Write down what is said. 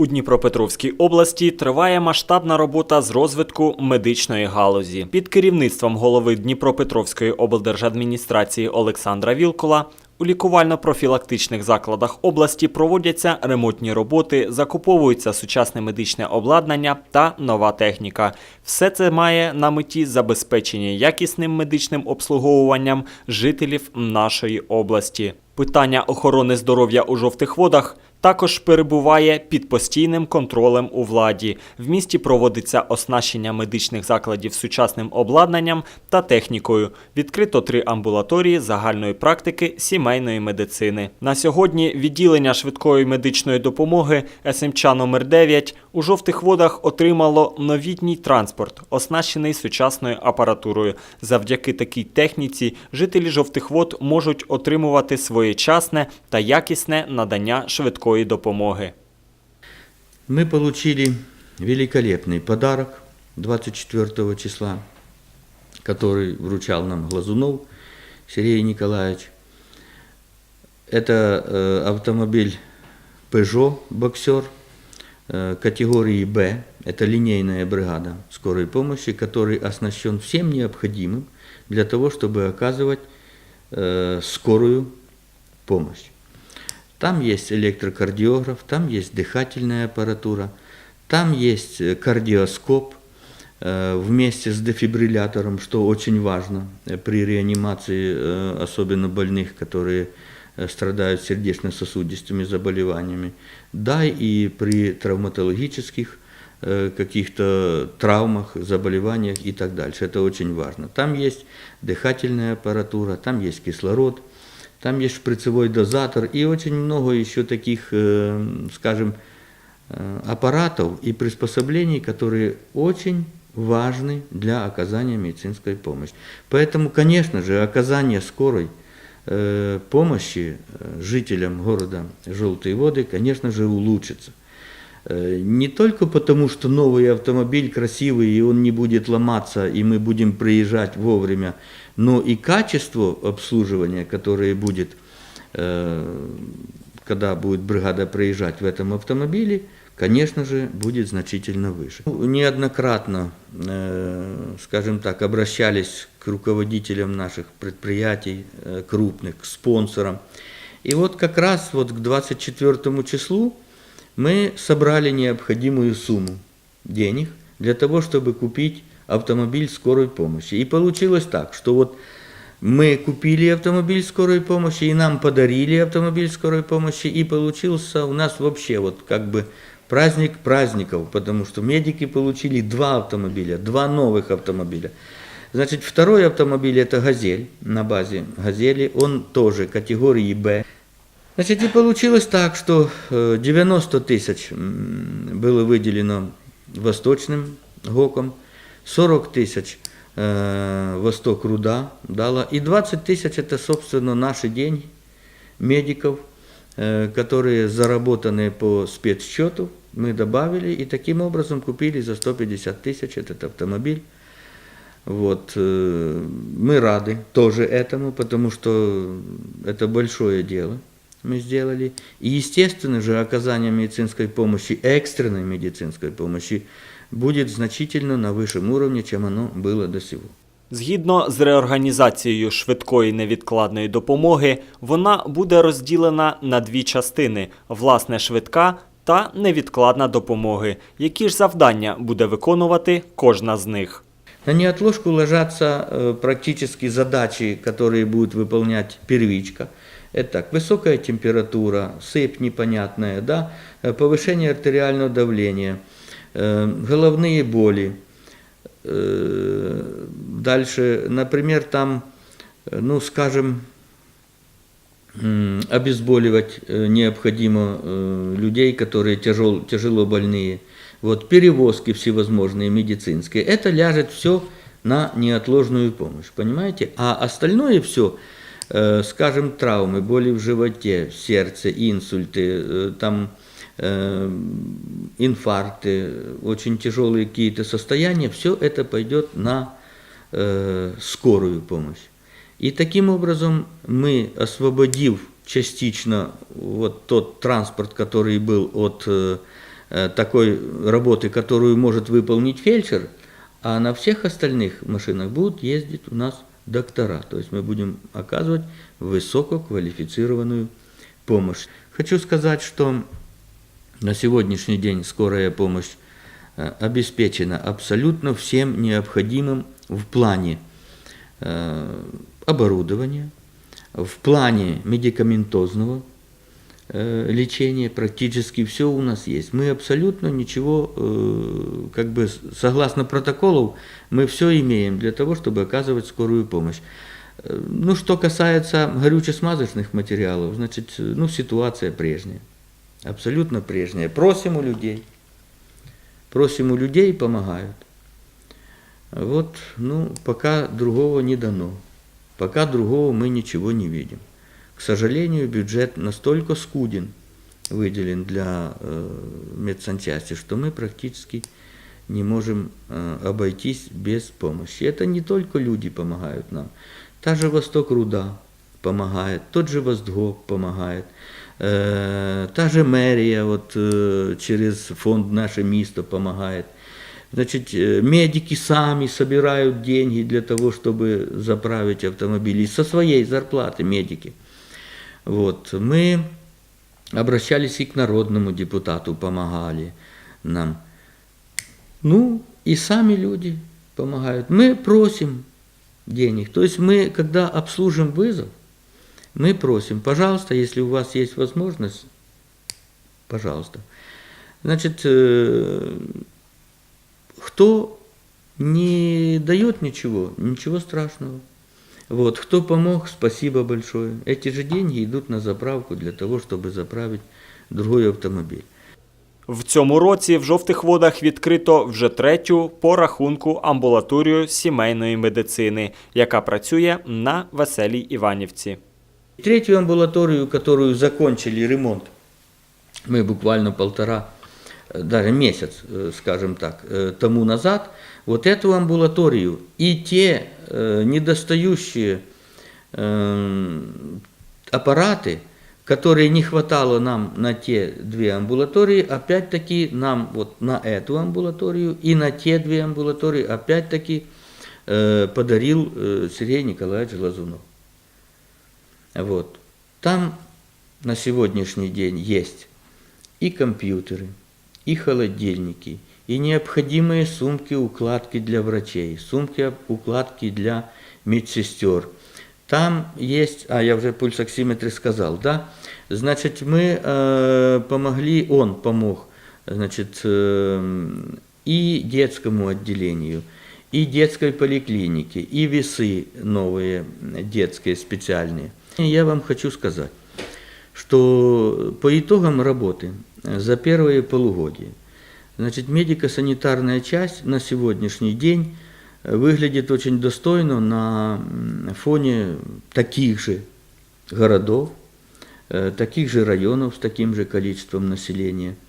У Дніпропетровській області триває масштабна робота з розвитку медичної галузі. Під керівництвом голови Дніпропетровської облдержадміністрації Олександра Вілкула у лікувально-профілактичних закладах області проводяться ремонтні роботи, закуповується сучасне медичне обладнання та нова техніка. Все це має на меті забезпечення якісним медичним обслуговуванням жителів нашої області. Питання охорони здоров'я у жовтих водах також перебуває під постійним контролем у владі. В місті проводиться оснащення медичних закладів сучасним обладнанням та технікою. Відкрито три амбулаторії загальної практики сімейної медицини. На сьогодні відділення швидкої медичної допомоги СМЧ номер 9 у жовтих водах отримало новітній транспорт, оснащений сучасною апаратурою. Завдяки такій техніці жителі жовтих вод можуть отримувати своєчасне та якісне надання швидкої допомоги. Мы получили великолепный подарок 24 числа, который вручал нам Глазунов Сергей Николаевич. Это э, автомобиль Peugeot Боксер э, категории Б. Это линейная бригада скорой помощи, который оснащен всем необходимым для того, чтобы оказывать э, скорую помощь. Там есть электрокардиограф, там есть дыхательная аппаратура, там есть э, кардиоскоп э, вместе с дефибриллятором, что очень важно э, при реанимации, особенно больных, которые страдают сердечно-сосудистыми заболеваниями, да и при травматологических каких-то травмах, заболеваниях и так дальше. Это очень важно. Там есть дыхательная аппаратура, там есть кислород, там есть шприцевой дозатор и очень много еще таких, скажем, аппаратов и приспособлений, которые очень важны для оказания медицинской помощи. Поэтому, конечно же, оказание скорой э, помощи э, жителям города Желтые воды, конечно же, улучшится. Э, Не только потому, что новый автомобиль красивый, и он не будет ломаться, и мы будем приезжать вовремя, но и качество обслуживания, которое будет, э, когда будет бригада проезжать в этом автомобиле, конечно же, будет значительно выше. Ну, Неоднократно, э, скажем так, обращались к руководителям наших предприятий крупных, к спонсорам. И вот как раз вот к 24 числу мы собрали необходимую сумму денег для того, чтобы купить автомобиль скорой помощи. И получилось так, что вот мы купили автомобиль скорой помощи, и нам подарили автомобиль скорой помощи, и получился у нас вообще вот как бы праздник праздников, потому что медики получили два автомобиля, два новых автомобиля. Значит, второй автомобиль это «Газель» на базе «Газели», он тоже категории «Б». Значит, и получилось так, что э, 90 тысяч м, было выделено Восточным ГОКом, 40 тысяч э, Восток Руда дала, и 20 тысяч это, собственно, наши деньги медиков, э, которые заработаны по спецсчету, мы добавили и таким образом купили за 150 тысяч этот автомобиль. Вот, э, мы рады тоже этому, потому что это большое дело мы сделали. И, естественно же, оказание медицинской помощи, экстренной медицинской помощи, будет значительно на высшем уровне, чем оно было до сего. Згідно з реорганізацією швидкої невідкладної допомоги, вона буде розділена на дві частини: власне швидка та невідкладна допомоги. Які ж завдання буде виконувати кожна з них? На неотложку ложатся э, практически задачи, которые будет выполнять первичка. Это так, высокая температура, сыпь непонятная, да, э, повышение артериального давления, э, головные боли. Э, Дальше, например, там, ну, скажем, обезболивать необходимо людей, которые тяжел, тяжело больные. Вот перевозки всевозможные медицинские. Это ляжет все на неотложную помощь, понимаете? А остальное все, скажем, травмы, боли в животе, в сердце, инсульты, э, там э, инфаркты, очень тяжелые какие-то состояния, все это пойдет на э, скорую помощь. И таким образом мы, освободив частично вот тот транспорт, который был от э, э, такой работы, которую может выполнить фельдшер, а на всех остальных машинах будут ездить у нас доктора. То есть мы будем оказывать высококвалифицированную помощь. Хочу сказать, что на сегодняшний день скорая помощь э, обеспечена абсолютно всем необходимым в плане э, оборудования, в плане медикаментозного э, лечения, практически все у нас есть. Мы абсолютно ничего, э, как бы согласно протоколов, мы все имеем для того, чтобы оказывать скорую помощь. Э, Ну, что касается горюче-смазочных материалов, значит, ну, ситуация прежняя. Абсолютно прежняя. Просим у людей. Просим у людей, помогают. Вот, ну, пока другого не дано. Пока другого мы ничего не видим. К сожалению, бюджет настолько скуден, выделен для э, медсанчасти, что мы практически не можем э, обойтись без помощи. Это не только люди помогают нам. Та же Восток Руда помогает, тот же Воздгоп помогает, э, та же мэрия вот, э, через фонд «Наше место» помогает. Значит, э, медики сами собирают деньги для того, чтобы заправить автомобили. Со своей зарплаты медики. Вот. Мы обращались и к народному депутату, помогали нам. Ну, и сами люди помогают. Мы просим денег. То есть мы, когда обслужим вызов, мы просим, пожалуйста, если у вас есть возможность, пожалуйста. Значит, э, кто не дает ничего, ничего страшного. Вот, кто помог, спасибо большое. Эти же деньги идут на заправку для того, чтобы заправить другой автомобиль. В цьому році в жовтих водах відкрито вже третю по рахунку амбулаторію сімейної медицини, яка працює на Веселій Іванівці. Третью амбулаторию, которую закончили ремонт, мы буквально полтора, э, даже месяц, э, скажем так, э, тому назад, вот эту амбулаторию и те э, недостающие э, аппараты, которые не хватало нам на те две амбулатории, опять-таки нам вот на эту амбулаторию и на те две амбулатории опять-таки подарил Сергей Николаевич Лазунов. Вот. Там на сегодняшний день есть и компьютеры, и холодильники, и необходимые сумки-укладки для врачей, сумки-укладки для медсестер. Там есть, а я уже пульсоксиметры сказал, да? Значит, мы э, помогли, он помог, значит, э, и детскому отделению, и детской поликлинике, и весы новые детские специальные. И Я вам хочу сказать, что по итогам работы за первые полугодие, значит, медико-санитарная часть на сегодняшний день э, выглядит очень достойно на фоне таких же городов, э, таких же районов с таким же количеством населения –